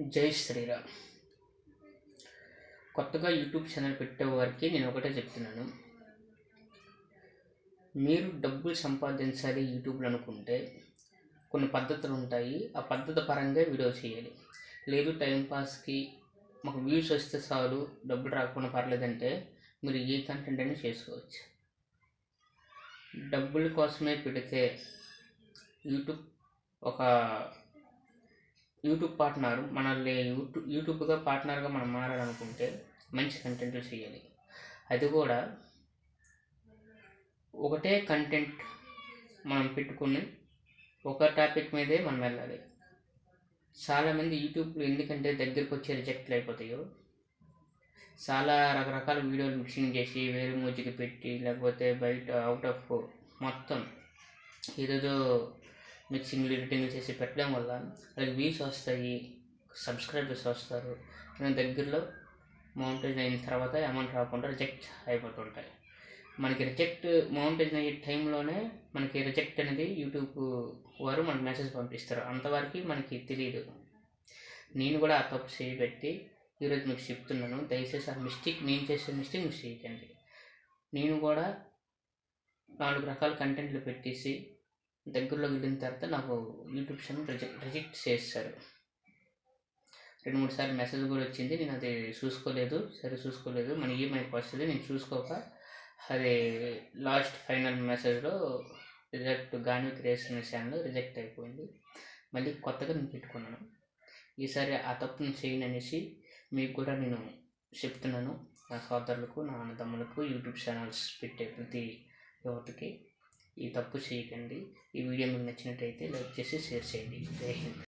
జై శ్రీరామ్. కొత్తగా YouTube channel పెట్టే వారికి నేను ఒకటే చెప్తున్నాను. మీరు డబ్బులు సంపాదించాలి యూట్యూబ్లో అనుకుంటే కొన్ని పద్ధతులు ఉంటాయి. ఆ పద్ధతి పరంగా వీడియో చేయాలి. లేదు టైంపాస్కి మాకు వ్యూస్ వస్తే చాలు డబ్బులు రాకుండా పర్లేదంటే మీరు ఏ కంటెంట్ అయినా చేసుకోవచ్చు. డబ్బుల కోసమే పెడితే యూట్యూబ్ ఒక యూట్యూబ్ పార్ట్నర్ మనల్ని యూట్యూబ్ యూట్యూబ్గా పార్ట్నర్గా మనం మారాలనుకుంటే మంచి కంటెంట్ చేయాలి. అది కూడా ఒకటే కంటెంట్ మనం పెట్టుకుని ఒక టాపిక్ మీదే మనం వెళ్ళాలి. చాలామంది యూట్యూబ్లో ఎందుకంటే దగ్గరకు వచ్చి రిజెక్ట్లు అయిపోతాయో చాలా రకరకాల వీడియోలు మిక్సింగ్ చేసి వేరే మూజికి పెట్టి లేకపోతే బయట అవుట్ ఆఫ్ మొత్తం ఏదేదో మిక్సింగ్ ఎడిటింగ్ చేసి పెట్టడం వల్ల వాళ్ళకి వ్యూస్ వస్తాయి సబ్స్క్రైబర్స్ వస్తారు. కానీ దగ్గరలో మౌంటైన్ అయిన తర్వాత అమౌంట్ రాకుండా రిజెక్ట్ అయిపోతుంటాయి. మనకి రిజెక్ట్ మౌంటైన్ అయ్యే టైంలోనే మనకి రిజెక్ట్ అనేది యూట్యూబ్ వారు మనకి మెసేజ్ పంపిస్తారు. అంతవరకు మనకి తెలియదు నేను కూడా ఆ తప్పు చేయబెట్టి ఈరోజు మీకు చెప్తున్నాను. దయచేసి ఆ మిస్టేక్ నేను చేసే మిస్టేక్ మీరు చేయకండి. నేను కూడా నాలుగు రకాల కంటెంట్లు పెట్టేసి దగ్గరలో వెళ్ళిన తర్వాత నాకు యూట్యూబ్ ఛానల్ రిజెక్ట్ రిజెక్ట్ చేస్తారు రెండు మూడు సార్లు మెసేజ్ కూడా వచ్చింది. నేను అది చూసుకోలేదు. సరే చూసుకోలేదు. మన ఈఎంఐ వస్తుంది నేను చూసుకోక అది లాస్ట్ ఫైనల్ మెసేజ్లో రిజెక్ట్ గాను క్రియేషన్ ఛానల్ రిజెక్ట్ అయిపోయింది. మళ్ళీ కొత్తగా నేను పెట్టుకున్నాను. ఈసారి ఆ తప్పు నేను చేయను అనేసి మీకు కూడా నేను చెప్తున్నాను. నా సోదరులకు నా అన్నదమ్ములకు యూట్యూబ్ ఛానల్స్ పెట్టే ప్రతి యువతకి ఈ తప్పు చేయకండి. ఈ వీడియో మీకు నచ్చినట్టయితే లైక్ చేసి షేర్ చేయండి. జై హింద్.